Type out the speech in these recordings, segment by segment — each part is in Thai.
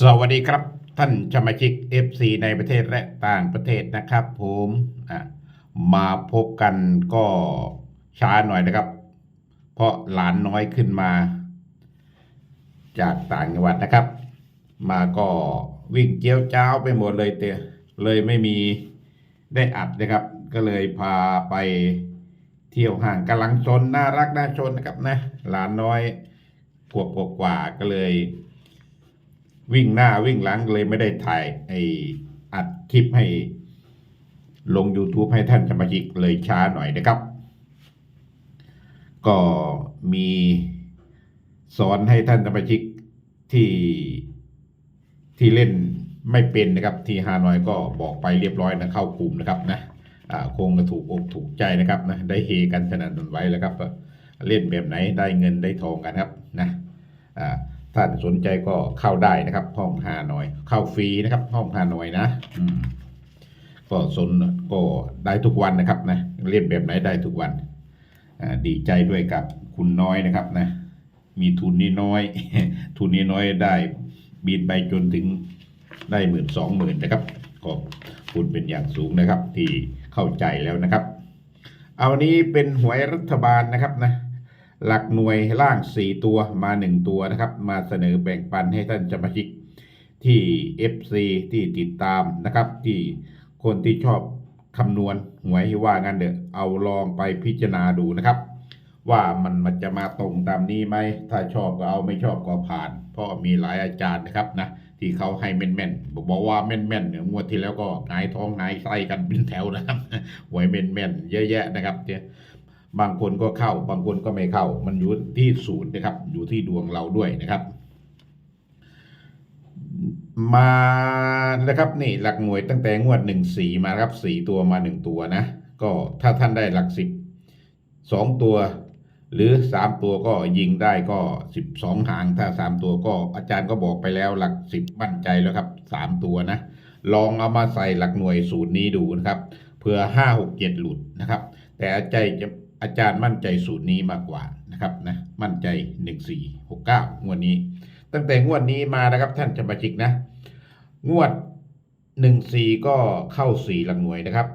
สวัสดีครับท่านสมาชิก FC ในประเทศและต่างประเทศนะครับผมมาพบกันก็ช้าหน่อยนะครับ เพราะหลานน้อยขึ้นมา จากต่างจังหวัดนะครับ มาก็วิ่งเจียวจ้าไปหมดเลยเตะเลยไม่มีได้อัดนะครับ ก็เลยพาไปเที่ยวห่างกำลังชนน่ารักน่าชนนะครับนะหลานน้อยขวบกว่าก็เลย วิ่งหน้าวิ่งหลังเลยไม่ได้ถ่ายไออัดคลิปให้ลง YouTube ให้ท่านสมาชิกเลยช้าหน่อยนะครับ ก็มีสอนให้ท่านสมาชิกที่ที่เล่นไม่เป็นนะครับ ที่ฮานอยก็บอกไปเรียบร้อยนะเข้ากลุ่มนะครับนะคงจะถูกอกถูกใจนะครับนะได้เฮกันสนั่นหวั่นไหวแล้วครับ เล่นแบบไหนได้เงินได้ทองกันครับนะอ่า ท่านสนใจก็เข้าได้นะครับ ห้องฮานอย เข้าฟรีนะครับ ห้องฮานอยนะก็สนก็ได้ทุกวันนะครับนะเล่นแบบไหนได้ทุกวันดีใจด้วยกับคุณน้อยนะครับนะ มีทุนนี้น้อย ทุนนี้น้อยได้บินไปจนถึงได้หมื่นสองหมื่นนะครับก็คุณเป็นอย่างสูงนะครับ ที่เข้าใจแล้วนะครับ เอานี้เป็นหวยรัฐบาลนะครับนะ หลักหน่วยล่าง 4 ตัวมา 1 ตัวนะครับ มาเสนอแบ่งปันให้ท่านสมาชิกที่ FC ที่ติดตามนะครับ ที่คนที่ชอบคำนวณหวยว่างั้นเดอะเอาลองไปพิจารณาดูนะครับ ว่ามันมันจะมาตรงตามนี้ไหม ถ้าชอบก็เอาไม่ชอบก็ผ่าน เพราะมีหลายอาจารย์นะครับนะที่เขาให้แม่นๆบอกว่าแม่นๆเนี่ยงวดที่แล้วก็หงายท้องหงายไส้กันเป็นแถวนะครับหวยแม่นๆเยอะแยะนะครับเนี่ย บางคนก็เข้า บางคนก็ไม่เข้า มันอยู่ที่ศูนย์นะครับ อยู่ที่ดวงเราด้วยนะครับ มานะครับนี่หลักหน่วยตั้งแต่งวดหนึ่งสีมาครับสี่ตัวมาหนึ่งตัวนะ ก็ถ้าท่านได้หลักสิบสองตัว หรือสามตัวก็ยิงได้ก็สิบสองหาง ถ้าสามตัวก็อาจารย์ก็บอกไปแล้วหลักสิบมั่นใจแล้วครับสามตัวนะ ลองเอามาใส่หลักหน่วยสูตรนี้ดูนะครับเพื่อห้าหกเจ็ดหลุดนะครับ แต่อจารย์จะ อาจารย์มั่นใจสูตรนี้มากกว่านะครับนะมั่นใจหนึ่งสี่หกเก้างวดนี้ ตั้งแต่งวดนี้มานะครับท่านสมาชิกนะ งวดหนึ่งสี่ก็เข้าสี่หลักหน่วยนะครับ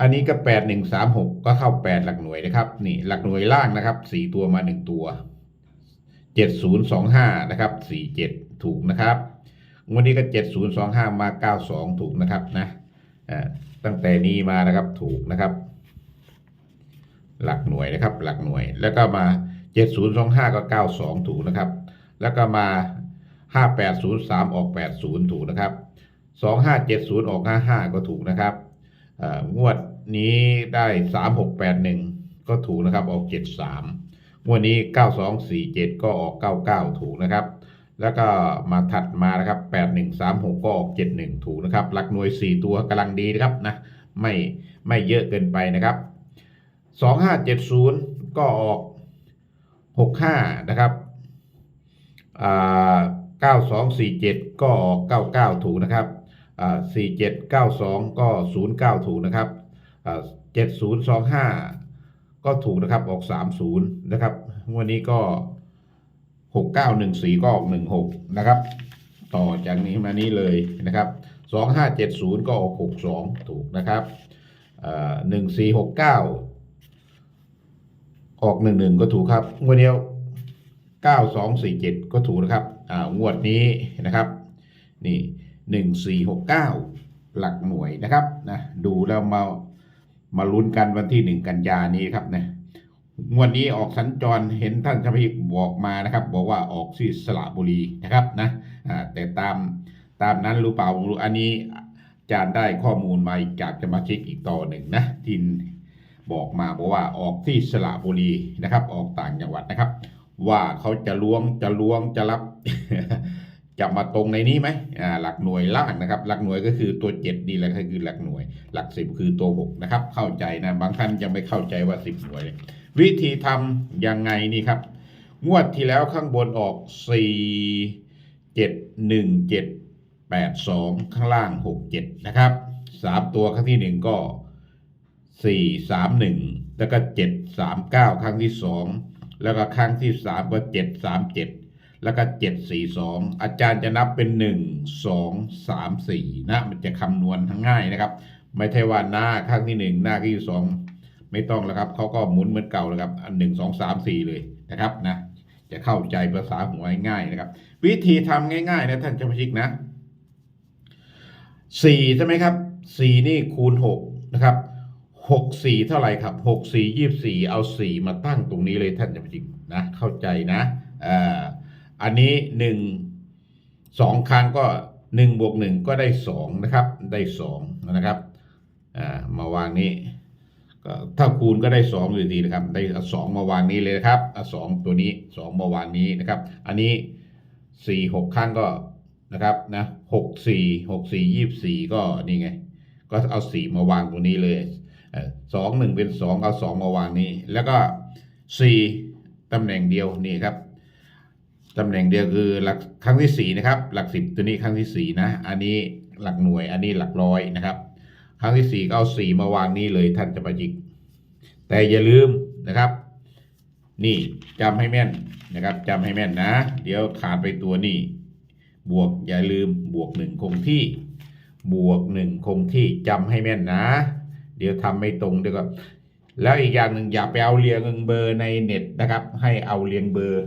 อันนี้ก็แปดหนึ่งสามหกก็เข้าแปดหลักหน่วยนะครับนี่หลักหน่วยล่างนะครับสี่ตัวมาหนึ่งตัวเจ็ดศูนย์สองห้านะครับสี่เจ็ดถูกนะครับงวดนี้ก็เจ็ดศูนย์สองห้ามาเก้าสองถูกนะครับนะตั้งแต่นี้มานะครับถูกนะครับ หลักหน่วยนะครับ หลักหน่วย แล้วก็มาเจ็ดศูนย์สองห้าก็เก้าสองถูกนะครับ แล้วก็มาห้าแปดศูนย์สามออกแปดศูนย์ถูกนะครับสองห้าเจ็ดศูนย์ออกห้าห้าก็ถูกนะครับอ่องวดนี้ได้สามหกแปดหนึ่งก็ถูกนะครับ ออกเจ็ดสามงวดนี้เก้าสองสี่เจ็ดก็ออกเก้าเก้าถูกนะครับ แล้วก็มาถัดมานะครับแปดหนึ่งสามหกก็ออกเจ็ดหนึ่งถูกนะครับ หลักหน่วยสี่ตัวกำลังดีนะครับนะ ไม่ไม่เยอะเกินไปนะครับ สองห้าเจ็ดศูนย์ก็ออกหกห้านะครับเก้าสองสี่เจ็ดก็ออกเก้าเก้าถูกนะครับสี่เจ็ดเก้าสองก็ศูนย์เก้าถูกนะครับเจ็ดศูนย์สองห้าก็ถูกนะครับออกสามศูนย์นะครับวันนี้ก็หกเก้าหนึ่งสี่ก็ออกหนึ่งหกนะครับ ต่อจากนี้มานี้เลยนะครับสองห้าเจ็ดศูนย์ก็ออกหกสองถูกนะครับหนึ่งสี่หกเก้า ออกหนึ่งหนึ่งก็ถูกครับ งวดเดียวเก้าสองสี่เจ็ดก็ถูกนะครับ อ่างวดนี้นะครับ นี่หนึ่งสี่หกเก้าหลักหน่วยนะครับนะดูแล้วมามาลุ้นกันวันที่หนึ่งกันยานี้ครับนะงวดนี้ออกสัญจรเห็นท่านชมิกบอกมานะครับ บอกว่าออกที่สระบุรีนะครับนะอ่าแต่ตามตามนั้นรู้เปล่ารู้อันนี้จารย์ได้ข้อมูลมาจากสมาชิกอีกต่อหนึ่งนะที่ บอกมาบอกว่าออกที่สระบุรีนะครับ ออกต่างจังหวัดนะครับ ว่าเขาจะล้วงจะล้วงจะรับจะมาตรงในนี้ไหมอ่าหลักหน่วยล่างนะครับ หลักหน่วยก็คือตัวเจ็ดนี่แหละก็คือหลักหน่วย หลักสิบคือตัวหกนะครับ เข้าใจนะบางท่านยังไม่เข้าใจว่าสิบหน่วยวิธีทำยังไงนี่ครับ งวดที่แล้วข้างบนออกสี่เจ็ดหนึ่งเจ็ดแปดสองข้างล่างหกเจ็ดนะครับสามตัวครั้งที่หนึ่งก็ สี่สามหนึ่งแล้วก็เจ็ดสามเก้าครั้งที่สองแล้วก็ครั้งที่สามก็เจ็ดสามเจ็ดแล้วก็เจ็ดสี่สองอาจารย์จะนับเป็นหนึ่งสองสามสี่นะมันจะคำนวณทั้งง่ายนะครับ ไม่ใช่ว่าหน้าข้างที่หนึ่งหน้าข้างที่สองไม่ต้องแล้วครับเขาก็หมุนเหมือนเก่าแล้วครับอันหนึ่งสองสามสี่เลยนะครับนะจะเข้าใจภาษาหัวง่ายนะครับ วิธีทำง่ายๆนะท่านเจ้าชิกนะสี่ใช่ไหมครับสี่นี่คูณหกนะครับ หกสี่เท่าไหร่ครับหกสี่ยี่สี่เอาสี่มาตั้งตรงนี้เลยท่านจ้าพชิกนะเข้าใจนะอ่าอันนี้หนึ่งสองครั้งก็หนึ่งบวกหนึ่งก็ได้สองนะครับได้สองนะครับอ่ามาวางนี้ก็ถ้าคูณก็ได้สองอยู่ดีนะครับ ได้สองมาวางนี้เลยนะครับสองตัวนี้สองมาวางนี้นะครับ อันนี้สี่หกครั้งก็นะครับนะหกสี่หกสี่ยี่สี่ก็นี่ไง ก็เอาสี่มาวางตรงนี้เลย สองหนึ่งเป็นสองเอาสองมาวางนี้ แล้วก็สี่ตำแหน่งเดียวนี่ครับตำแหน่งเดียวคือหลักครั้งที่สี่นะครับ หลักสิบตัวนี้ครั้งที่สี่นะ อันนี้หลักหน่วย อันนี้หลักร้อยนะครับ ครั้งที่สี่ก็เอาสี่มาวางนี้เลยท่านจะประจิก แต่อย่าลืมนะครับ นี่จำให้แม่นนะครับจำให้แม่นนะ เดี๋ยวขาดไปตัวนี่บวกอย่าลืมบวกหนึ่งคงที่ บวกหนึ่งคงที่จำให้แม่นนะ เดี๋ยวทำไม่ตรงเดี๋ยวก็แล้วอีกอย่างหนึ่งอย่าไปเอาเรียงเบอร์ในเน็ตนะครับ ให้เอาเรียงเบอร์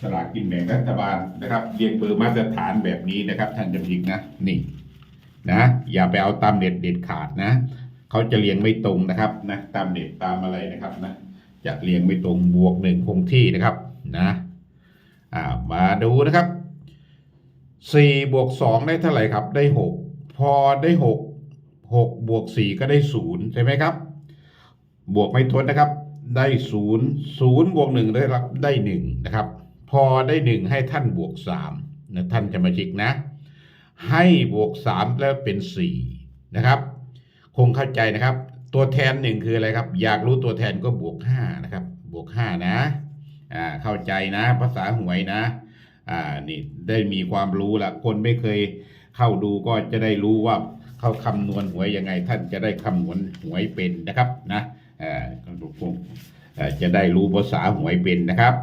สลากกินแบ่งรัฐบาลนะครับ เรียงเบอร์มาตรฐานแบบนี้นะครับ ท่านจำยิกนะนี่นะ อย่าไปเอาตามเด็ดเด็ดขาดนะเขาจะเรียงไม่ตรงนะครับนะตามเด็ดตามอะไรนะครับนะจะเรียงไม่ตรงบวกหนึ่งคงที่นะครับนะอ่ามาดูนะครับสี่บวกสองได้เท่าไหร่ครับได้หกพอได้ห กหกบวกสี่ก็ได้ศูนย์ใช่ไหมครับ บวกไม่ทวนนะครับ ได้ศูนย์ศูนย์บวกหนึ่งได้รับได้หนึ่งนะครับ พอได้หนึ่งให้ท่านบวกสามนะท่านจะมาชิกนะ ให้บวกสามแล้วเป็นสี่นะครับ คงเข้าใจนะครับ ตัวแทนหนึ่งคืออะไรครับ อยากรู้ตัวแทนก็บวกห้านะครับ บวกห้านะอ่าเข้าใจนะ ภาษาหวยนะอ่านี่ได้มีความรู้ละคนไม่เคยเข้าดูก็จะได้รู้ว่า เขาคำนวณหวยยังไง ท่านจะได้คำนวณหวยเป็นนะครับนะอ่าก็ดูคงเออจะได้รู้ภาษาหวยเป็นนะครับ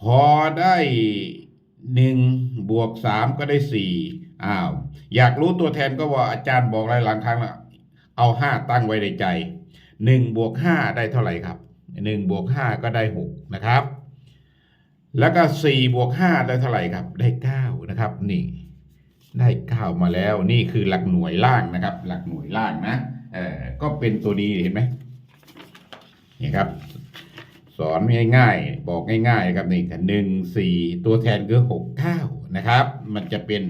พอได้หนึ่งบวกสามก็ได้สี่อ้าวอยากรู้ตัวแทนก็ว่าอาจารย์บอกหลายหลังครั้งละเอาห้าตั้งไว้ในใจหนึ่งบวกห้าได้เท่าไหร่ครับหนึ่งบวกห้าก็ได้หกนะครับ แล้วก็สี่บวกห้าได้เท่าไหร่ครับ ได้เก้านะครับนี่ ได้เก้ามาแล้ว นี่คือหลักหน่วยล่างนะครับ หลักหน่วยล่างนะเออก็เป็นตัวนี้เห็นไหมนี่ครับ สอนง่ายๆ บอกง่ายๆครับนี่หนึ่งสี่ตัวแทนคือหกเก้านะครับ มันจะเป็น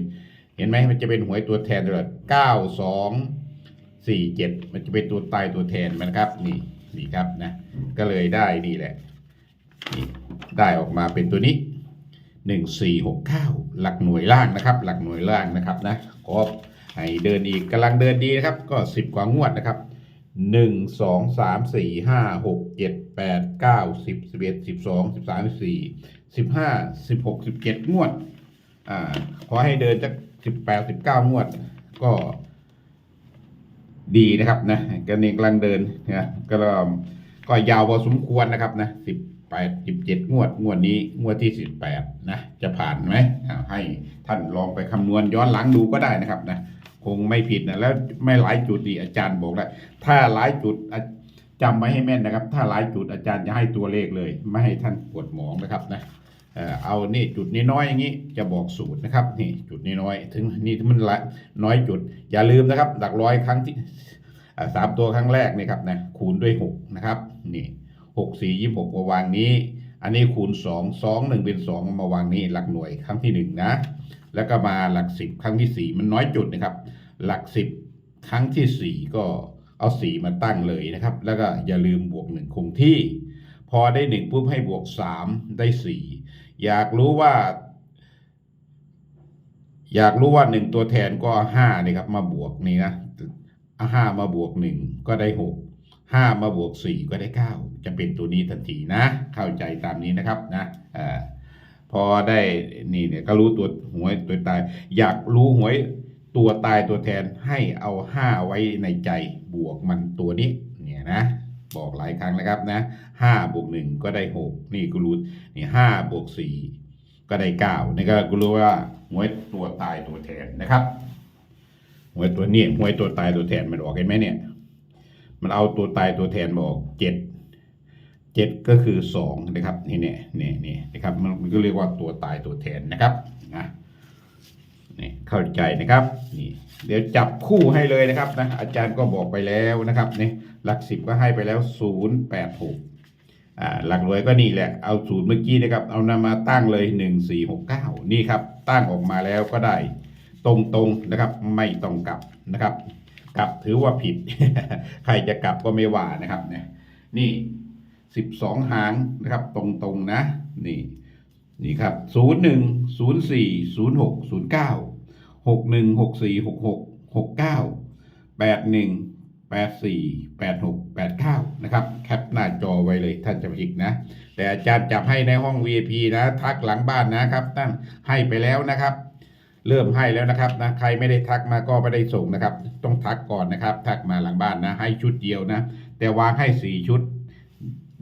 เห็นไหมมันจะเป็นหวยตัวแทนตลอดเก้าสองสี่เจ็ดมันจะเป็นตัวตายตัวแทนมันครับนี่นี่ครับนะ ก็เลยได้นี่แหละนี่ได้ออกมาเป็นตัวนี้ หนึ่งสี่หกเก้าหลักหน่วยล่างนะครับ หลักหน่วยล่างนะครับนะก็ให้เดินอีกกำลังเดินดีนะครับ ก็สิบกว่างวดนะครับหนึ่งสองสามสี่ห้าหกเจ็ดแปดเก้าสิบสิบเอ็ดสิบสองสิบสามสิบสี่สิบห้าสิบหกสิบเจ็ดงวดอ่าขอให้เดินจากสิบแปดสิบเก้างวด ก็ดีนะครับนะกันเองกำลังเดินนะก็ก็ยาวพอสมควรนะครับนะสิบ แปดสิบเจ็ดงวดงวดนี้งวดที่สิบแปดนะจะผ่านไหมให้ท่านลองไปคำนวณย้อนหลังดูก็ได้นะครับนะคงไม่ผิดนะแล้วไม่หลายจุดดีอาจารย์บอกได้ถ้าหลายจุดจำไว้ให้แม่นนะครับ ถ้าหลายจุดอาจารย์จะให้ตัวเลขเลย ไม่ให้ท่านปวดหมองนะครับนะเอานี่จุดนี้น้อยอย่างนี้จะบอกสูตรนะครับนี่จุดนี้น้อยถึงนี่มันละน้อยจุด อย่าลืมนะครับ หลักร้อยครั้งที่สามตัวครั้งแรกนี่ครับนะคูณด้วยหกนะครับนี่ หกสี่ยี่หกมาวางนี้ อันนี้คูณสองสองหนึ่งเป็นสองมาวางนี้หลักหน่วยครั้งที่หนึ่งนะ แล้วก็มาหลักสิบครั้งที่สี่มันน้อยจุดนะครับ หลักสิบครั้งที่สี่ก็เอาสี่มาตั้งเลยนะครับ แล้วก็อย่าลืมบวกหนึ่งคงที่ พอได้หนึ่งปุ๊บให้บวกสามได้สี่อยากรู้ว่า อยากรู้ว่าหนึ่งตัวแทนก็ห้านี่ครับ มาบวกนี่นะห้ามาบวกหนึ่งก็ได้หก ห้ามาบวกสี่ก็ได้เก้าจะเป็นตัวนี้ทันทีนะ เข้าใจตามนี้นะครับนะอพอได้นี่เนี่ยก็รู้ตัวหวยตัวตาย อยากรู้หวยตัวตายตัวแทนให้เอาห้าไว้ในใจบวกมันตัวนี้เนี่ยนะบอกหลายครั้งแล้วครับนะห้าบวกหนึ่งก็ได้หกนี่กูรู้นี่ห้าบวกสี่ก็ได้เก้านี่ก็กูรู้ว่าหวยตัวตายตัวแทนนะครับหวยตัวนี้หวยตัวตายตัวแทนมันออกเห็นไหมเนี่ย มันเอาตัวตายตัวแทนมาอกเจ็ดเจ็ดก็คือสองนะครับนี่เนี่ยนี่นี่นะครับมันก็เรียกว่าตัวตายตัวแทนนะครับนะนี่เข้าใจนะครับนี่เดี๋ยวจับคู่ให้เลยนะครับนะอาจารย์ก็บอกไปแล้วนะครับนี่หลักสิบก็ให้ไปแล้วศูนย์แปดหกอ่าหลักรวยก็นี่แหละเอาศูนย์เมื่อกี้นะครับ เอานำมาตั้งเลยหนึ่งสี่หกเก้านี่ครับตั้งออกมาแล้วก็ได้ตรงๆนะครับไม่ต้องกลับนะครับ กลับถือว่าผิด ใครจะกลับก็ไม่ว่านะครับเนี่ยนี่สิบสองหางนะครับ ตรงๆนะ นี่นี่ครับศูนย์หนึ่งศูนย์สี่ศูนย์หกศูนย์เก้าหกหนึ่งหกสี่หกหกหกเก้าแปดหนึ่งแปดสี่แปดหกแปดเก้านะครับ แคปหน้าจอไว้เลยท่านจะพิกนะ แต่อาจารย์จับให้ในห้อง VIP นะ ทักหลังบ้านนะครับตั้งให้ไปแล้วนะครับ เริ่มให้แล้วนะครับนะใครไม่ได้ทักมาก็ไม่ได้ส่งนะครับ ต้องทักก่อนนะครับ ทักมาหลังบ้านนะ ให้ชุดเดียวนะ แต่วางให้สี่ชุด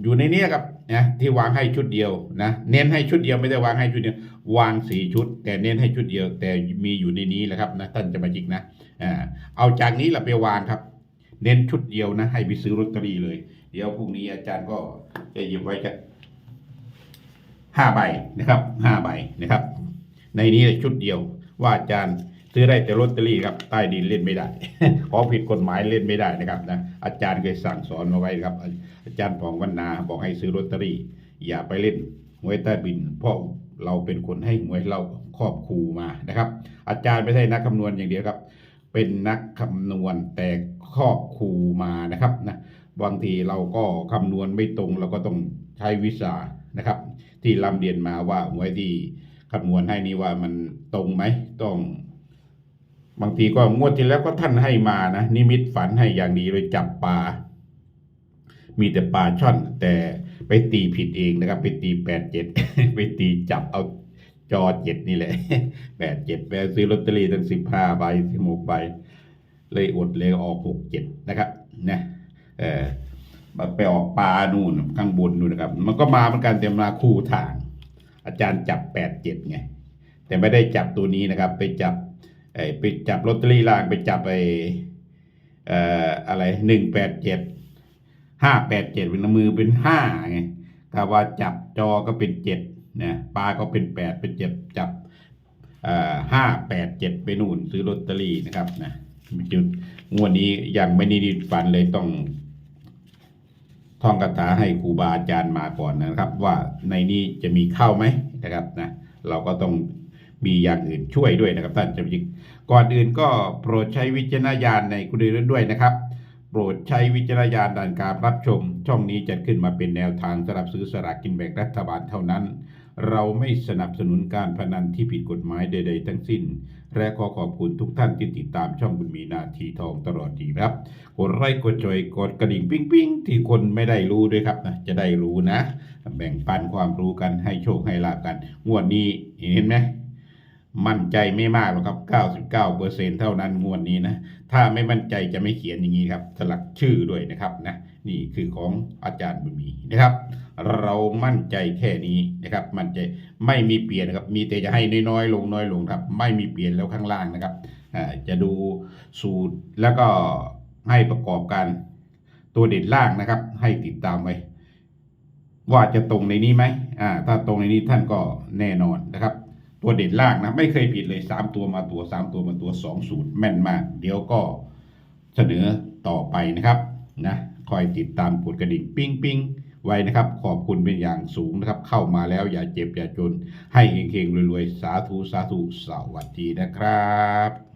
อยู่ในนี้ครับนะที่วางให้ชุดเดียวนะ เน้นให้ชุดเดียวไม่ได้วางให้ชุดเดียววางสี่ชุด แต่เน้นให้ชุดเดียว แต่มีอยู่ในนี้แหละครับนะท่านจะมาจิกนะอ่าเอาจากนี้เราไปวางครับ เน้นชุดเดียวนะ ให้ไปซื้อลอตเตอรี่เลย เดี๋ยวพรุ่งนี้อาจารย์ก็จะหยิบไว้จะห้าใบนะครับห้าใบนะครับ ในนี้ชุดเดียว ว่าอาจารย์ซื้อได้แต่ลอตเตอรี่ครับใต้ดินเล่นไม่ได้ ขอผิดกฎหมายเล่นไม่ได้นะครับนะอาจารย์เคยสั่งสอนมาไว้ครับ อาจารย์ปองวันนาบอกให้ซื้อลอตเตอรี่ อย่าไปเล่นหวยใต้ดินเพราะเราเป็นคนให้หวยเราครอบครูมานะครับ อาจารย์ไม่ใช่นักคำนวณอย่างเดียวครับ เป็นนักคำนวณแต่ครอบครูมานะครับนะบางทีเราก็คำนวณไม่ตรงเราก็ต้องใช้วิชานะครับ ที่ร่ำเรียนมาว่าหวยที่ คำนวณให้นี่ว่ามันตรงไหมต้องบางทีก็งวดที่แล้วก็ท่านให้มานะนิมิตฝันให้อย่างดีเลยจับปลา มีแต่ปลาช่อน แต่ไปตีผิดเองนะครับ ไปตีแปดเจ็ดไปตีจับเอาจอเจ็ดนี่แหละแปดเจ็ดไปซื้อลอตเตอรี่ตั้งสิบห้าใบสิบหกใบ เลยอดเลยออกหกเจ็ดนะครับนะเออไปออกปลานู่นข้างบนนู่นนะครับ มันก็มาเหมือนกันแต่มาคู่ทาง อาจารย์จับแปดเจ็ดไง แต่ไม่ได้จับตัวนี้นะครับ ไปจับไอ้ไปจับลอตเตอรี่ล่างไปจับไอ้เอ่ออะไรหนึ่งแปดเจ็ดห้าแปดเจ็ดเป็นมือเป็นห้าไงถ้าว่าจับจอก็เป็นเจ็ดนะปลาก็เป็นแปดเป็นเจ็ดจับห้าแปดเจ็ดไปนู่นซื้อลอตเตอรี่นะครับนะจุดงวดนี้ยังไม่นิดฝันเลยต้อง ท่องคาถาให้ครูบาอาจารย์มาก่อนนะครับ ว่าในนี้จะมีข้าวไหมนะครับนะเราก็ต้องมีอย่างอื่นช่วยด้วยนะครับท่านจะยิกก่อนอื่นก็โปรดใช้วิจารณญาณในคุณดูด้วยนะครับ โปรดใช้วิจารณญาณในการรับชม ช่องนี้จะขึ้นมาเป็นแนวทางสำหรับซื้อสลากกินแบ่งรัฐบาลเท่านั้น เราไม่สนับสนุนการพนันที่ผิดกฎหมายใด ๆ ทั้งสิ้น และขอขอบคุณทุกท่านที่ติดตามช่องบุญมีนาทีทองตลอดดีครับ กดไลค์กดจอยกดกระดิ่งปิ้งปิ้งที่คนไม่ได้รู้ด้วยครับนะจะได้รู้นะ แบ่งปันความรู้กันให้โชคให้ลาบกันงวดนี้เห็นไหมมั่นใจไม่มากหรอกครับ 99เปอร์เซ็นเท่านั้นงวดนี้นะ ถ้าไม่มั่นใจจะไม่เขียนอย่างนี้ครับ สลักชื่อด้วยนะครับนะ นี่คือของอาจารย์บุญมีนะครับ เรามั่นใจแค่นี้นะครับ มั่นใจไม่มีเปลี่ยนนะครับ มีแต่จะให้น้อยๆ ลงน้อยลงครับ ไม่มีเปลี่ยนแล้วข้างล่างนะครับจะดูสูตรแล้วก็ให้ประกอบการตัวเด่นล่างนะครับ ให้ติดตามไว้ ว่าจะตรงในนี้ไหมอ่า ถ้าตรงในนี้ท่านก็แน่นอนนะครับ ตัวเด่นล่างนะไม่เคยผิดเลยสามตัวมาตัวสามตัวมาตัวสองสูตรแม่นมาก เดี๋ยวก็เสนอต่อไปนะครับนะคอยติดตามกดกระดิ่งปิ้งปิ้ง ไว้นะครับ ขอบคุณเป็นอย่างสูงนะครับ เข้ามาแล้วอย่าเจ็บอย่าจน ให้เฮงๆรวยๆ สาธุสาธุสวัสดีนะครับ